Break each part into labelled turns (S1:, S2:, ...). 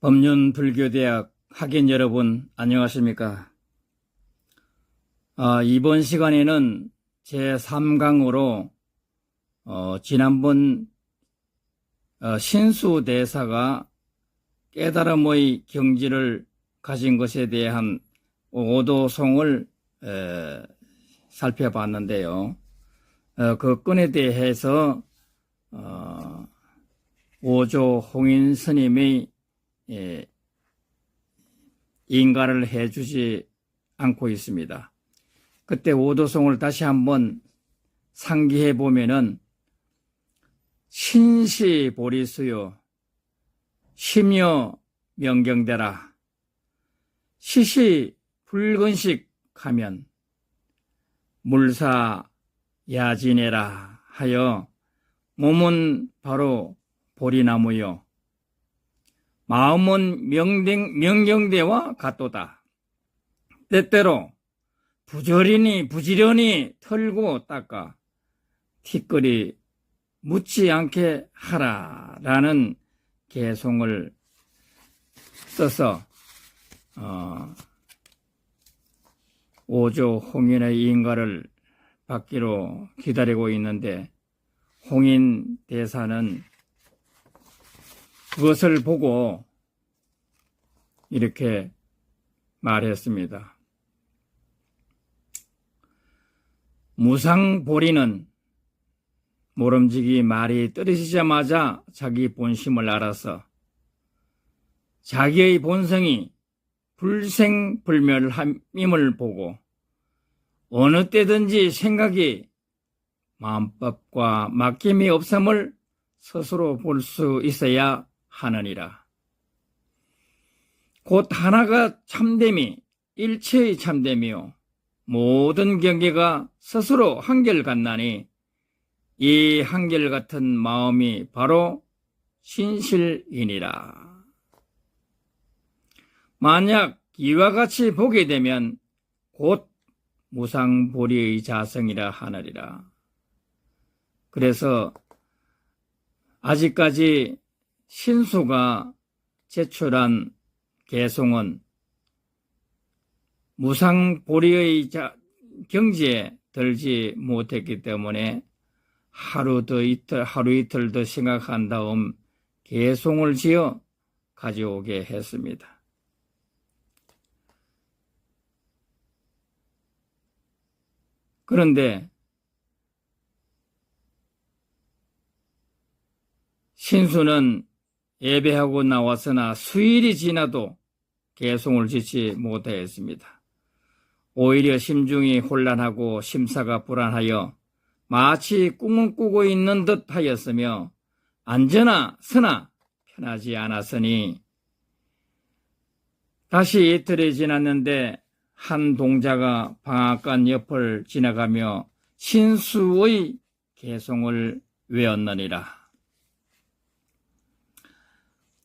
S1: 법륜 불교대학 학연 여러분 안녕하십니까? 아, 이번 시간에는 제 3강으로 어, 지난번 어, 신수 대사가 깨달음의 경지를 가진 것에 대한 오도송을 에, 살펴봤는데요. 어, 그 건에 대해서 어, 오조 홍인 스님의 예, 인가를 해주지 않고 있습니다. 그때 오도송을 다시 한번 상기해 보면은 신시 보리수요 심여 명경대라 시시 붉은식 가면 물사 야지내라 하여 몸은 바로 보리나무요 마음은 명댕, 명경대와 같도다. 때때로 부지런히 부지런히 털고 닦아 티끌이 묻지 않게 하라라는 개송을 써서 어, 오조 홍인의 인가를 받기로 기다리고 있는데 홍인 대사는 그것을 보고 이렇게 말했습니다. 무상보리는 모름지기 말이 떨어지자마자 자기 본심을 알아서 자기의 본성이 불생불멸함임을 보고 어느 때든지 생각이 마음법과 맡김이 없음을 스스로 볼 수 있어야 하느니라. 곧 하나가 참됨이 일체의 참됨이요. 모든 경계가 스스로 한결같나니 이 한결같은 마음이 바로 신실이니라. 만약 이와 같이 보게 되면 곧 무상보리의 자성이라 하느리라. 그래서 아직까지 신수가 제출한 개송은 무상보리의 경지에 들지 못했기 때문에 하루 더 이틀, 하루 이틀 더 생각한 다음 개송을 지어 가져오게 했습니다. 그런데 신수는 예배하고 나왔으나 수일이 지나도 개송을 짓지 못하였습니다. 오히려 심중이 혼란하고 심사가 불안하여 마치 꿈을 꾸고 있는 듯 하였으며 안전하 서나 편하지 않았으니 다시 이틀이 지났는데 한 동자가 방앗간 옆을 지나가며 신수의 개송을 외웠느니라.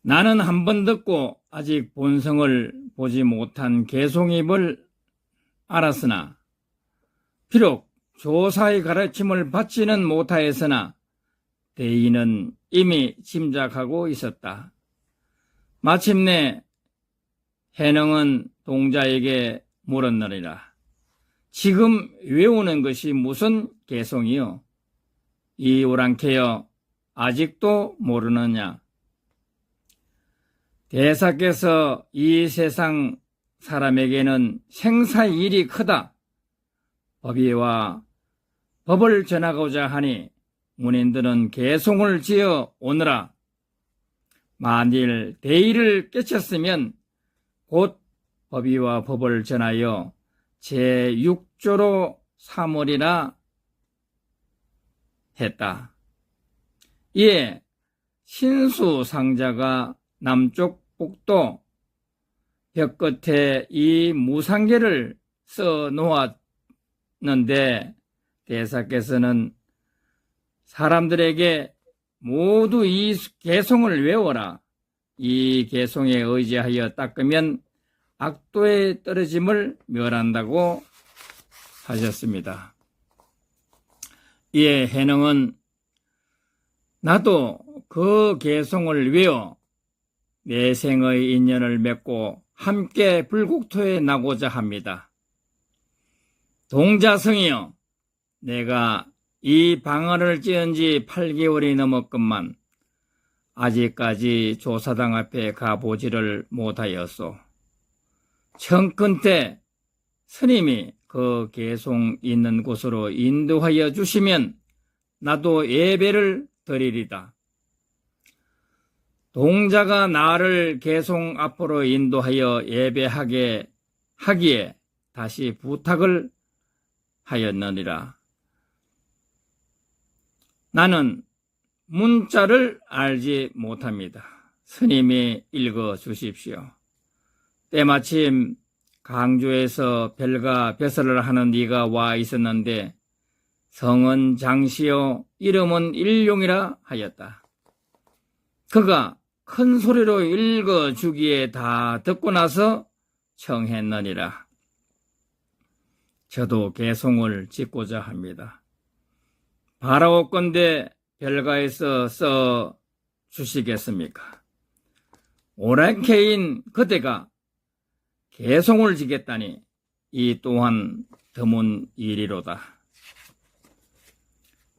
S1: 나는 한 번 듣고 아직 본성을 보지 못한 개송입을 알았으나 비록 조사의 가르침을 받지는 못하였으나 대인은 이미 짐작하고 있었다. 마침내 해능은 동자에게 물었느니라. 지금 외우는 것이 무슨 개송이요? 이 오랑캐여 아직도 모르느냐? 대사께서 이 세상 사람에게는 생사의 일이 크다. 법의와 법을 전하고자 하니 문인들은 개송을 지어 오느라 만일 대의를 깨쳤으면 곧 법의와 법을 전하여 제6조로 삼으리라 했다. 이에 신수상자가 남쪽 북도 벽 끝에 이 무상계를 써 놓았는데 대사께서는 사람들에게 모두 이 개송을 외워라. 이 개송에 의지하여 닦으면 악도에 떨어짐을 멸한다고 하셨습니다. 이에 해능은 나도 그 개송을 외워 내생의 인연을 맺고 함께 불국토에 나고자 합니다. 동자성이여, 내가 이 방언을 지은 지 8개월이 넘었건만 아직까지 조사당 앞에 가보지를 못하였소. 청컨대 스님이 그 개송 있는 곳으로 인도하여 주시면 나도 예배를 드리리다. 동자가 나를 개송 앞으로 인도하여 예배하게 하기에 다시 부탁을 하였느니라. 나는 문자를 알지 못합니다. 스님이 읽어 주십시오. 때마침 강주에서 별과 배설을 하는 네가 와 있었는데 성은 장시요 이름은 일용이라 하였다. 그가 큰 소리로 읽어 주기에 다 듣고 나서 청했느니라. 저도 개송을 짓고자 합니다. 바라옵건대 별가에서 써 주시겠습니까? 오랑캐인 그대가 개송을 지겠다니 이 또한 드문 일이로다.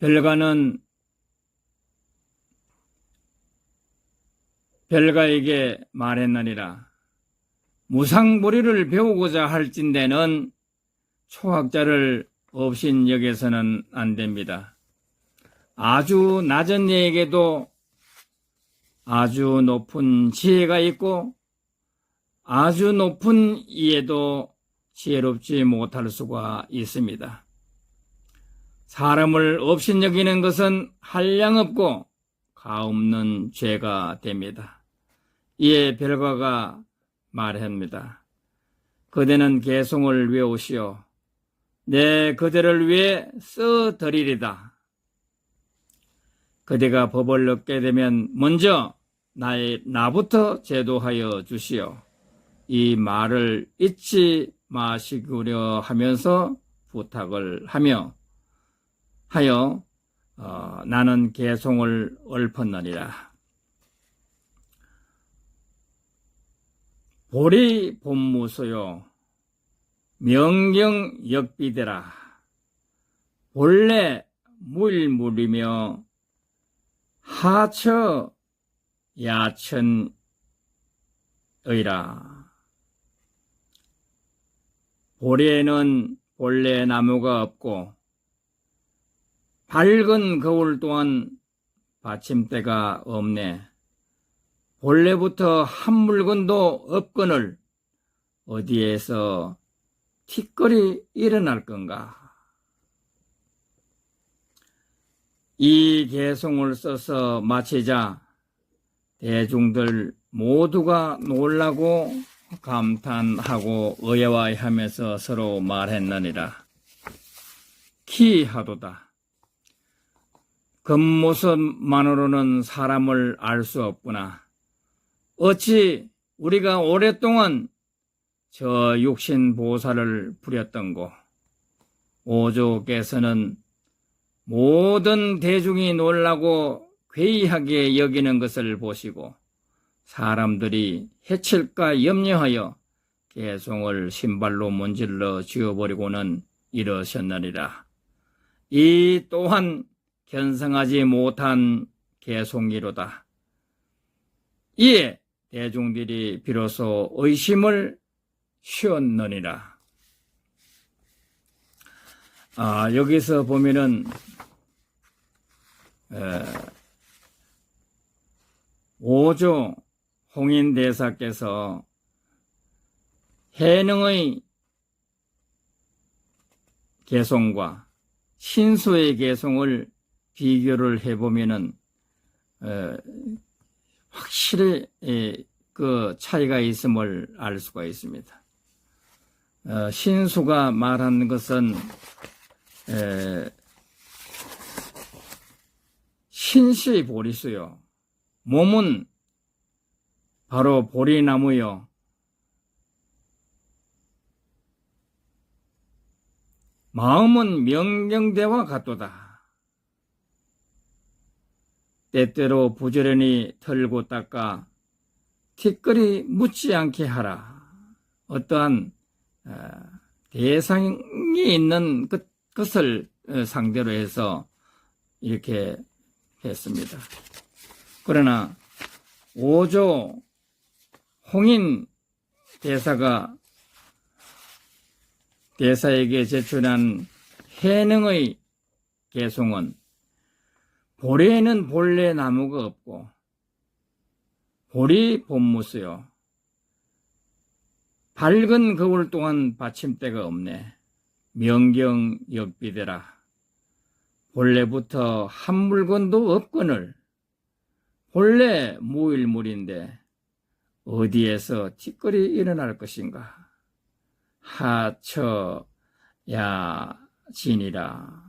S1: 별가는 별가에게 말했느니라. 무상보리를 배우고자 할진대는 초학자를 없인 역에서는 안 됩니다. 아주 낮은 이에게도 아주 높은 지혜가 있고 아주 높은 이에도 지혜롭지 못할 수가 있습니다. 사람을 없인 여기는 것은 한량없고 가없는 죄가 됩니다. 이에 별과가 말합니다. 그대는 개송을 외우시오. 내 그대를 위해 써드리리다. 그대가 법을 얻게 되면 먼저 나의 나부터 제도하여 주시오. 이 말을 잊지 마시구려 하면서 부탁을 하며 하여 어, 나는 개송을 읊었느니라. 보리 본무소요. 명경 역비대라. 본래 물물이며 하처 야천의라. 보리에는 본래 나무가 없고 밝은 거울 또한 받침대가 없네. 본래부터 한 물건도 없거늘 어디에서 티끌이 일어날 건가? 이 개송을 써서 마치자 대중들 모두가 놀라고 감탄하고 의아해하면서 서로 말했느니라. 키하도다. 겉모습만으로는 사람을 알 수 없구나. 어찌 우리가 오랫동안 저 육신 보살을 부렸던고 오조께서는 모든 대중이 놀라고 괴이하게 여기는 것을 보시고 사람들이 해칠까 염려하여 개송을 신발로 문질러 지어버리고는 이러셨느니라. 이 또한 견성하지 못한 개송이로다. 이에 대중들이 비로소 의심을 쉬었느니라. 아, 여기서 보면은, 에, 오조 홍인대사께서 해능의 개송과 신수의 개송을 비교를 해보면은 어, 확실히 에, 그 차이가 있음을 알 수가 있습니다. 어, 신수가 말하는 것은 에, 신시 보리수요. 몸은 바로 보리나무요. 마음은 명경대와 같도다. 때때로 부지런히 털고 닦아 티끌이 묻지 않게 하라. 어떠한 어, 대상이 있는 것, 것을 어, 상대로 해서 이렇게 했습니다. 그러나 5조 홍인 대사가 대사에게 제출한 해능의 개송은 보리에는 본래 나무가 없고 보리 본무수요. 밝은 거울 동안 받침대가 없네. 명경 역비대라. 본래부터 한 물건도 없거늘 본래 무일물인데 어디에서 티끌이 일어날 것인가? 하처 야 진이라.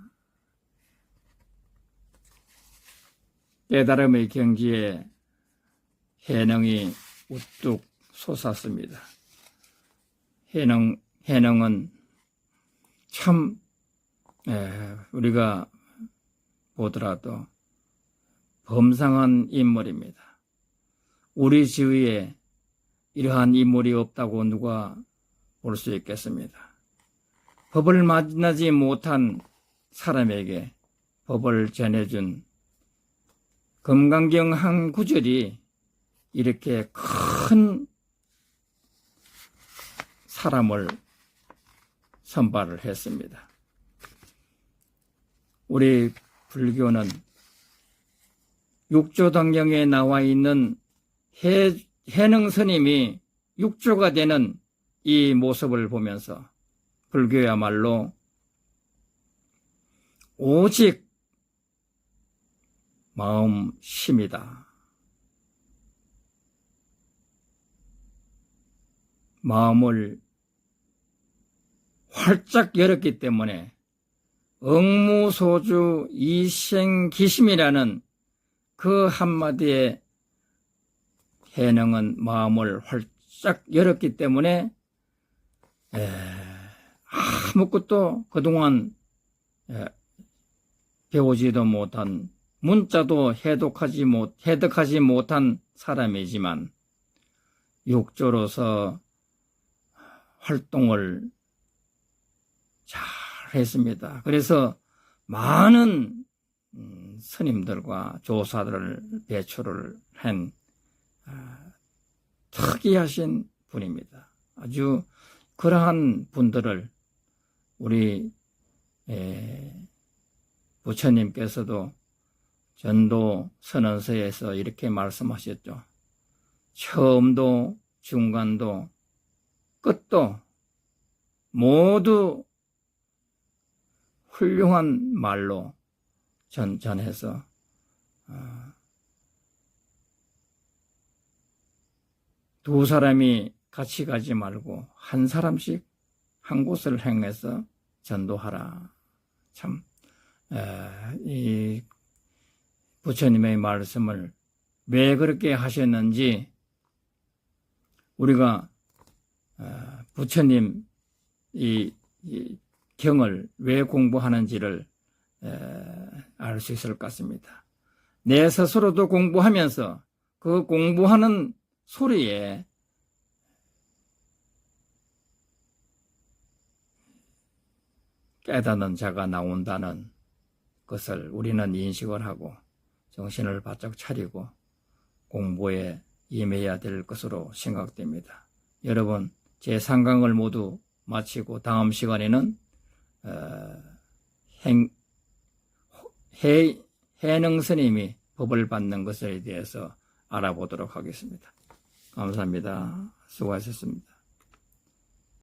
S1: 깨달음의 경지에 해능이 우뚝 솟았습니다. 해능, 해능은 참, 에, 우리가 보더라도 범상한 인물입니다. 우리 주위에 이러한 인물이 없다고 누가 볼 수 있겠습니다. 법을 만나지 못한 사람에게 법을 전해준 금강경 한 구절이 이렇게 큰 사람을 선발을 했습니다. 우리 불교는 육조당경에 나와 있는 해, 해능 스님이 육조가 되는 이 모습을 보면서 불교야말로 오직 마음 심이다. 마음을 활짝 열었기 때문에 억무소주 이생기심이라는 그 한마디에 해능은 마음을 활짝 열었기 때문에 에, 아무것도 그동안 에, 배우지도 못한 문자도 해독하지 못 해독하지 못한 사람이지만 육조로서 활동을 잘 했습니다. 그래서 많은 음, 스님들과 조사들을 배출을 한 아, 특이하신 분입니다. 아주 그러한 분들을 우리 에, 부처님께서도 전도 선언서에서 이렇게 말씀하셨죠. 처음도 중간도 끝도 모두 훌륭한 말로 전, 전해서 어, 두 사람이 같이 가지 말고 한 사람씩 한 곳을 행해서 전도하라. 참, 에, 이 부처님의 말씀을 왜 그렇게 하셨는지 우리가 어, 부처님 이, 이 경을 왜 공부하는지를 알 수 있을 것 같습니다. 내 스스로도 공부하면서 그 공부하는 소리에 깨닫는 자가 나온다는 것을 우리는 인식을 하고 정신을 바짝 차리고 공부에 임해야 될 것으로 생각됩니다. 여러분, 제 상강을 모두 마치고 다음 시간에는 어, 행, 해, 해능 스님이 법을 받는 것에 대해서 알아보도록 하겠습니다. 감사합니다. 수고하셨습니다.